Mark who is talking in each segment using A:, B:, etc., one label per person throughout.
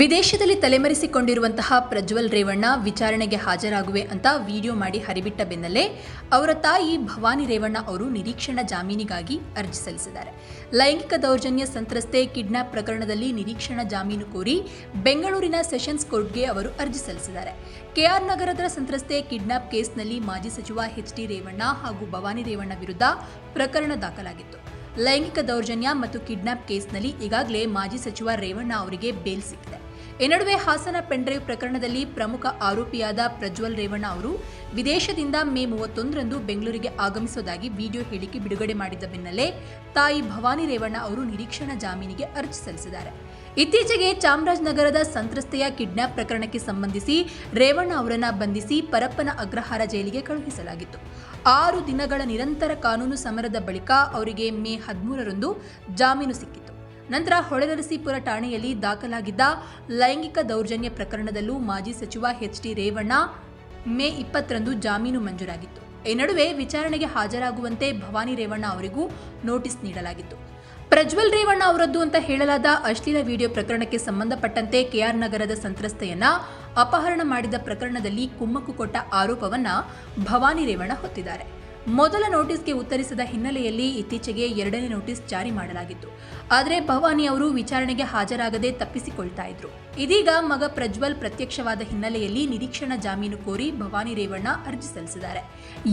A: ವಿದೇಶದಲ್ಲಿ ತಲೆಮರೆಸಿಕೊಂಡಿರುವಂತಹ ಪ್ರಜ್ವಲ್ ರೇವಣ್ಣ ವಿಚಾರಣೆಗೆ ಹಾಜರಾಗುವೆ ಅಂತ ವಿಡಿಯೋ ಮಾಡಿ ಹರಿಬಿಟ್ಟ ಬೆನ್ನಲ್ಲೇ ಅವರ ತಾಯಿ ಭವಾನಿ ರೇವಣ್ಣ ಅವರು ನಿರೀಕ್ಷಣಾ ಜಾಮೀನಿಗಾಗಿ ಅರ್ಜಿ ಸಲ್ಲಿಸಿದ್ದಾರೆ. ಲೈಂಗಿಕ ದೌರ್ಜನ್ಯ ಸಂತ್ರಸ್ತೆ ಕಿಡ್ನಾಪ್ ಪ್ರಕರಣದಲ್ಲಿ ನಿರೀಕ್ಷಣಾ ಜಾಮೀನು ಕೋರಿ ಬೆಂಗಳೂರಿನ ಸೆಷನ್ಸ್ ಕೋರ್ಟ್ಗೆ ಅವರು ಅರ್ಜಿ ಸಲ್ಲಿಸಿದ್ದಾರೆ. ಕೆಆರ್ ನಗರದ ಸಂತ್ರಸ್ತೆ ಕಿಡ್ನಾಪ್ ಕೇಸ್ನಲ್ಲಿ ಮಾಜಿ ಸಚಿವ ಎಚ್ ಡಿ ರೇವಣ್ಣ ಹಾಗೂ ಭವಾನಿ ರೇವಣ್ಣ ವಿರುದ್ಧ ಪ್ರಕರಣ ದಾಖಲಾಗಿತ್ತು. ಲೈಂಗಿಕ ದೌರ್ಜನ್ಯ ಮತ್ತು ಕಿಡ್ನಾಪ್ ಕೇಸ್ನಲ್ಲಿ ಈಗಾಗಲೇ ಮಾಜಿ ಸಚಿವ ರೇವಣ್ಣ ಅವರಿಗೆ ಬೇಲ್ ಸಿಕ್ಕಿದೆ. ಈ ನಡುವೆ ಹಾಸನ ಪೆನ್ಡ್ರೈವ್ ಪ್ರಕರಣದಲ್ಲಿ ಪ್ರಮುಖ ಆರೋಪಿಯಾದ ಪ್ರಜ್ವಲ್ ರೇವಣ್ಣ ಅವರು ವಿದೇಶದಿಂದ ಮೇ ಮೂವತ್ತೊಂದರಂದು ಬೆಂಗಳೂರಿಗೆ ಆಗಮಿಸುವುದಾಗಿ ವಿಡಿಯೋ ಹೇಳಿಕೆ ಬಿಡುಗಡೆ ಮಾಡಿದ್ದ ಬೆನ್ನಲ್ಲೇ ತಾಯಿ ಭವಾನಿ ರೇವಣ್ಣ ಅವರು ನಿರೀಕ್ಷಣಾ ಜಾಮೀನಿಗೆ ಅರ್ಜಿ ಸಲ್ಲಿಸಿದ್ದಾರೆ. ಇತ್ತೀಚೆಗೆ ಚಾಮರಾಜನಗರದ ಸಂತ್ರಸ್ತೆಯ ಕಿಡ್ನಾಪ್ ಪ್ರಕರಣಕ್ಕೆ ಸಂಬಂಧಿಸಿ ರೇವಣ್ಣ ಅವರನ್ನು ಬಂಧಿಸಿ ಪರಪ್ಪನ ಅಗ್ರಹಾರ ಜೈಲಿಗೆ ಕಳುಹಿಸಲಾಗಿತ್ತು. ಆರು ದಿನಗಳ ನಿರಂತರ ಕಾನೂನು ಸಮರದ ಬಳಿಕ ಅವರಿಗೆ ಮೇ ಹದಿಮೂರರಂದು ಜಾಮೀನು ಸಿಕ್ಕಿತ್ತು. ನಂತರ ಹೊಳೆನರಸೀಪುರ ಠಾಣೆಯಲ್ಲಿ ದಾಖಲಾಗಿದ್ದ ಲೈಂಗಿಕ ದೌರ್ಜನ್ಯ ಪ್ರಕರಣದಲ್ಲೂ ಮಾಜಿ ಸಚಿವ ಎಚ್ ಡಿ ರೇವಣ್ಣ ಮೇ ಇಪ್ಪತ್ತರಂದು ಜಾಮೀನು ಮಂಜೂರಾಗಿತ್ತು. ಈ ನಡುವೆ ವಿಚಾರಣೆಗೆ ಹಾಜರಾಗುವಂತೆ ಭವಾನಿ ರೇವಣ್ಣ ಅವರಿಗೂ ನೋಟಿಸ್ ನೀಡಲಾಗಿತ್ತು. ಪ್ರಜ್ವಲ್ ರೇವಣ್ಣ ಅವರದ್ದು ಅಂತ ಹೇಳಲಾದ ಅಶ್ಲೀಲ ವಿಡಿಯೋ ಪ್ರಕರಣಕ್ಕೆ ಸಂಬಂಧಪಟ್ಟಂತೆ ಕೆಆರ್ ನಗರದ ಸಂತ್ರಸ್ತೆಯನ್ನ ಅಪಹರಣ ಮಾಡಿದ ಪ್ರಕರಣದಲ್ಲಿ ಕುಮ್ಮಕ್ಕು ಕೊಟ್ಟ ಆರೋಪವನ್ನ ಭವಾನಿ ರೇವಣ್ಣ ಹೊತ್ತಿದ್ದಾರೆ. ಮೊದಲ ನೋಟಿಸ್ಗೆ ಉತ್ತರಿಸದ ಹಿನ್ನೆಲೆಯಲ್ಲಿ ಇತ್ತೀಚೆಗೆ ಎರಡನೇ ನೋಟಿಸ್ ಜಾರಿ ಮಾಡಲಾಗಿತ್ತು. ಆದರೆ ಭವಾನಿ ಅವರು ವಿಚಾರಣೆಗೆ ಹಾಜರಾಗದೆ ತಪ್ಪಿಸಿಕೊಳ್ತಾ ಇದ್ರು. ಇದೀಗ ಮಗ ಪ್ರಜ್ವಲ್ ಪ್ರತ್ಯಕ್ಷವಾದ ಹಿನ್ನೆಲೆಯಲ್ಲಿ ನಿರೀಕ್ಷಣಾ ಜಾಮೀನು ಕೋರಿ ಭವಾನಿ ರೇವಣ್ಣ ಅರ್ಜಿ ಸಲ್ಲಿಸಿದ್ದಾರೆ.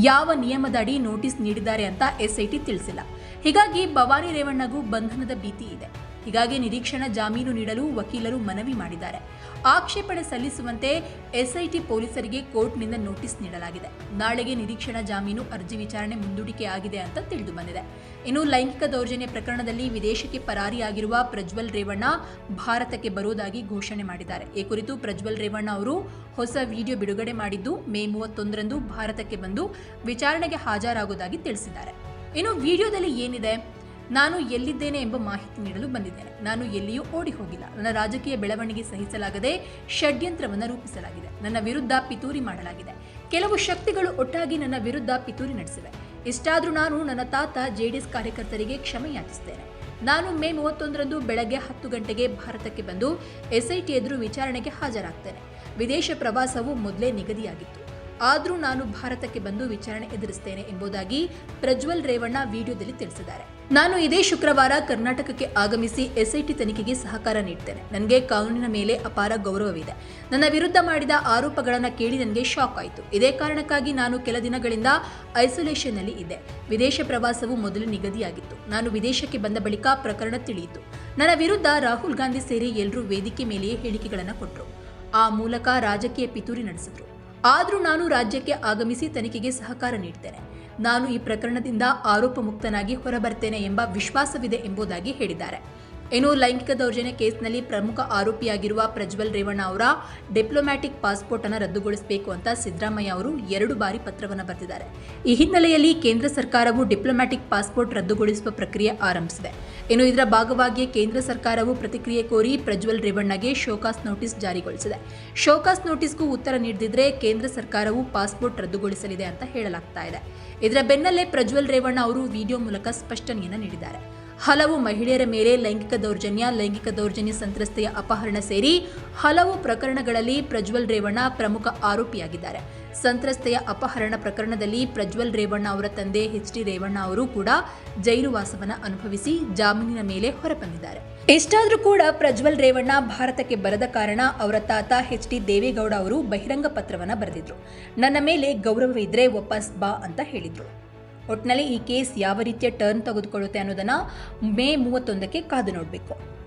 A: ಯಾವ ನಿಯಮದಡಿ ನೋಟಿಸ್ ನೀಡಿದ್ದಾರೆ ಅಂತ ಎಸ್ಐಟಿ ತಿಳಿಸಿಲ್ಲ. ಹೀಗಾಗಿ ಭವಾನಿ ರೇವಣ್ಣಗೂ ಬಂಧನದ ಭೀತಿ ಇದೆ. ಹೀಗಾಗಿ ನಿರೀಕ್ಷಣಾ ಜಾಮೀನು ನೀಡಲು ವಕೀಲರು ಮನವಿ ಮಾಡಿದ್ದಾರೆ. ಆಕ್ಷೇಪಣೆ ಸಲ್ಲಿಸುವಂತೆ ಎಸ್ಐಟಿ ಪೊಲೀಸರಿಗೆ ಕೋರ್ಟ್ನಿಂದ ನೋಟಿಸ್ ನೀಡಲಾಗಿದೆ. ನಾಳೆಗೆ ನಿರೀಕ್ಷಣಾ ಜಾಮೀನು ಅರ್ಜಿ ವಿಚಾರಣೆ ಮುಂದೂಡಿಕೆ ಆಗಿದೆ ಅಂತ ತಿಳಿದು ಬಂದಿದೆ. ಇನ್ನು ಲೈಂಗಿಕ ದೌರ್ಜನ್ಯ ಪ್ರಕರಣದಲ್ಲಿ ವಿದೇಶಕ್ಕೆ ಪರಾರಿಯಾಗಿರುವ ಪ್ರಜ್ವಲ್ ರೇವಣ್ಣ ಭಾರತಕ್ಕೆ ಬರುವುದಾಗಿ ಘೋಷಣೆ ಮಾಡಿದ್ದಾರೆ. ಈ ಕುರಿತು ಪ್ರಜ್ವಲ್ ರೇವಣ್ಣ ಅವರು ಹೊಸ ವಿಡಿಯೋ ಬಿಡುಗಡೆ ಮಾಡಿದ್ದು, ಮೇ ಮೂವತ್ತೊಂದರಂದು ಭಾರತಕ್ಕೆ ಬಂದು ವಿಚಾರಣೆಗೆ ಹಾಜರಾಗುವುದಾಗಿ ತಿಳಿಸಿದ್ದಾರೆ. ಇನ್ನು ವಿಡಿಯೋದಲ್ಲಿ ಏನಿದೆ? ನಾನು ಎಲ್ಲಿದ್ದೇನೆ ಎಂಬ ಮಾಹಿತಿ ನೀಡಲು ಬಂದಿದ್ದೇನೆ. ನಾನು ಎಲ್ಲಿಯೂ ಓಡಿ ಹೋಗಿಲ್ಲ. ನನ್ನ ರಾಜಕೀಯ ಬೆಳವಣಿಗೆ ಸಹಿಸಲಾಗದೆ ಷಡ್ಯಂತ್ರವನ್ನು ರೂಪಿಸಲಾಗಿದೆ. ನನ್ನ ವಿರುದ್ಧ ಪಿತೂರಿ ಮಾಡಲಾಗಿದೆ. ಕೆಲವು ಶಕ್ತಿಗಳು ಒಟ್ಟಾಗಿ ನನ್ನ ವಿರುದ್ಧ ಪಿತೂರಿ ನಡೆಸಿವೆ. ಇಷ್ಟಾದರೂ ನಾನು ನನ್ನ ತಾತ ಜೆಡಿಎಸ್ ಕಾರ್ಯಕರ್ತರಿಗೆ ಕ್ಷಮೆ ಯಾಚಿಸುತ್ತೇನೆ ನಾನು ಮೇ ಮೂವತ್ತೊಂದರಂದು ಬೆಳಗ್ಗೆ ಹತ್ತು ಗಂಟೆಗೆ ಭಾರತಕ್ಕೆ ಬಂದು ಎಸ್ಐಟಿ ಎದುರು ವಿಚಾರಣೆಗೆ ಹಾಜರಾಗ್ತೇನೆ. ವಿದೇಶ ಪ್ರವಾಸವು ಮೊದಲೇ ನಿಗದಿಯಾಗಿತ್ತು. ಆದರೂ ನಾನು ಭಾರತಕ್ಕೆ ಬಂದು ವಿಚಾರಣೆ ಎದುರಿಸ್ತೇನೆ ಎಂಬುದಾಗಿ ಪ್ರಜ್ವಲ್ ರೇವಣ್ಣ ವಿಡಿಯೋದಲ್ಲಿ ತಿಳಿಸಿದ್ದಾರೆ. ನಾನು ಇದೇ ಶುಕ್ರವಾರ ಕರ್ನಾಟಕಕ್ಕೆ ಆಗಮಿಸಿ ಎಸ್ಐಟಿ ತನಿಖೆಗೆ ಸಹಕಾರ ನೀಡ್ತೇನೆ. ನನಗೆ ಕಾನೂನಿನ ಮೇಲೆ ಅಪಾರ ಗೌರವವಿದೆ. ನನ್ನ ವಿರುದ್ಧ ಮಾಡಿದ ಆರೋಪಗಳನ್ನು ಕೇಳಿ ನನಗೆ ಶಾಕ್ ಆಯಿತು. ಇದೇ ಕಾರಣಕ್ಕಾಗಿ ನಾನು ಕೆಲ ದಿನಗಳಿಂದ ಐಸೋಲೇಷನ್ನಲ್ಲಿ ಇದ್ದೆ. ವಿದೇಶ ಪ್ರವಾಸವು ಮೊದಲು ನಿಗದಿಯಾಗಿತ್ತು. ನಾನು ವಿದೇಶಕ್ಕೆ ಬಂದ ಬಳಿಕ ಪ್ರಕರಣ ತಿಳಿಯಿತು. ನನ್ನ ವಿರುದ್ಧ ರಾಹುಲ್ ಗಾಂಧಿ ಸೇರಿ ಎಲ್ಲರೂ ವೇದಿಕೆ ಮೇಲೆಯೇ ಹೇಳಿಕೆಗಳನ್ನು ಕೊಟ್ಟರು ಆ ಮೂಲಕ ರಾಜಕೀಯ ಪಿತೂರಿ ನಡೆಸಿದ್ರು. ಆದರೂ ನಾನು ರಾಜ್ಯಕ್ಕೆ ಆಗಮಿಸಿ ತನಿಖೆಗೆ ಸಹಕಾರ ನೀಡ್ತೇನೆ. ನಾನು ಈ ಪ್ರಕರಣದಿಂದ ಆರೋಪ ಮುಕ್ತನಾಗಿ ಹೊರಬರ್ತೇನೆ ಎಂಬ ವಿಶ್ವಾಸವಿದೆ ಎಂಬುದಾಗಿ ಹೇಳಿದ್ದಾರೆ. ಇನ್ನು ಲೈಂಗಿಕ ದೌರ್ಜನ್ಯ ಕೇಸ್ನಲ್ಲಿ ಪ್ರಮುಖ ಆರೋಪಿಯಾಗಿರುವ ಪ್ರಜ್ವಲ್ ರೇವಣ್ಣ ಅವರ ಡಿಪ್ಲೊಮ್ಯಾಟಿಕ್ ಪಾಸ್ಪೋರ್ಟ್ ಅನ್ನು ರದ್ದುಗೊಳಿಸಬೇಕು ಅಂತ ಸಿದ್ದರಾಮಯ್ಯ ಅವರು ಎರಡು ಬಾರಿ ಪತ್ರವನ್ನು ಬರೆದಿದ್ದಾರೆ ಈ ಹಿನ್ನೆಲೆಯಲ್ಲಿ ಕೇಂದ್ರ ಸರ್ಕಾರವು ಡಿಪ್ಲೊಮ್ಯಾಟಿಕ್ ಪಾಸ್ಪೋರ್ಟ್ ರದ್ದುಗೊಳಿಸುವ ಪ್ರಕ್ರಿಯೆ ಆರಂಭಿಸಿದೆ. ಇನ್ನು ಇದರ ಭಾಗವಾಗಿ ಕೇಂದ್ರ ಸರ್ಕಾರವು ಪ್ರತಿಕ್ರಿಯೆ ಕೋರಿ ಪ್ರಜ್ವಲ್ ರೇವಣ್ಣಗೆ ಶೋಕಾಸ್ ನೋಟಿಸ್ ಜಾರಿಗೊಳಿಸಿದೆ. ಶೋಕಾಸ್ ನೋಟಿಸ್ಗೂ ಉತ್ತರ ನೀಡದಿದ್ರೆ ಕೇಂದ್ರ ಸರ್ಕಾರವು ಪಾಸ್ಪೋರ್ಟ್ ರದ್ದುಗೊಳಿಸಲಿದೆ ಅಂತ ಹೇಳಲಾಗ್ತಾ ಇದೆ. ಇದರ ಬೆನ್ನಲ್ಲೇ ಪ್ರಜ್ವಲ್ ರೇವಣ್ಣ ಅವರು ವಿಡಿಯೋ ಮೂಲಕ ಸ್ಪಷ್ಟನೆಯನ್ನು ನೀಡಿದ್ದಾರೆ. ಹಲವು ಮಹಿಳೆಯರ ಮೇಲೆ ಲೈಂಗಿಕ ದೌರ್ಜನ್ಯ ಲೈಂಗಿಕ ದೌರ್ಜನ್ಯ ಸಂತ್ರಸ್ತೆಯ ಅಪಹರಣ ಸೇರಿ ಹಲವು ಪ್ರಕರಣಗಳಲ್ಲಿ ಪ್ರಜ್ವಲ್ ರೇವಣ್ಣ ಪ್ರಮುಖ ಆರೋಪಿಯಾಗಿದ್ದಾರೆ. ಸಂತ್ರಸ್ತೆಯ ಅಪಹರಣ ಪ್ರಕರಣದಲ್ಲಿ ಪ್ರಜ್ವಲ್ ರೇವಣ್ಣ ಅವರ ತಂದೆ ಎಚ್ ಡಿ ರೇವಣ್ಣ ಅವರು ಕೂಡ ಜೈಲು ವಾಸವನ್ನು ಅನುಭವಿಸಿ ಜಾಮೀನಿನ ಮೇಲೆ ಹೊರಬಂದಿದ್ದಾರೆ. ಇಷ್ಟಾದರೂ ಕೂಡ ಪ್ರಜ್ವಲ್ ರೇವಣ್ಣ ಭಾರತಕ್ಕೆ ಬರದ ಕಾರಣ ಅವರ ತಾತ ಎಚ್ ಡಿ ದೇವೇಗೌಡ ಅವರು ಬಹಿರಂಗ ಪತ್ರವನ್ನು ಬರೆದಿದ್ರು. ನನ್ನ ಮೇಲೆ ಗೌರವವಿದ್ರೆ ವಾಪಸ್ ಬಾ ಅಂತ ಹೇಳಿದ್ರು. ಒಟ್ಟಿನಲ್ಲಿ ಈ ಕೇಸ್ ಯಾವ ರೀತಿಯ ಟರ್ನ್ ತೆಗೆದುಕೊಳ್ಳುತ್ತೆ ಅನ್ನೋದನ್ನ ಮೇ ಮೂವತ್ತೊಂದಕ್ಕೆ ಕಾದು ನೋಡಬೇಕು.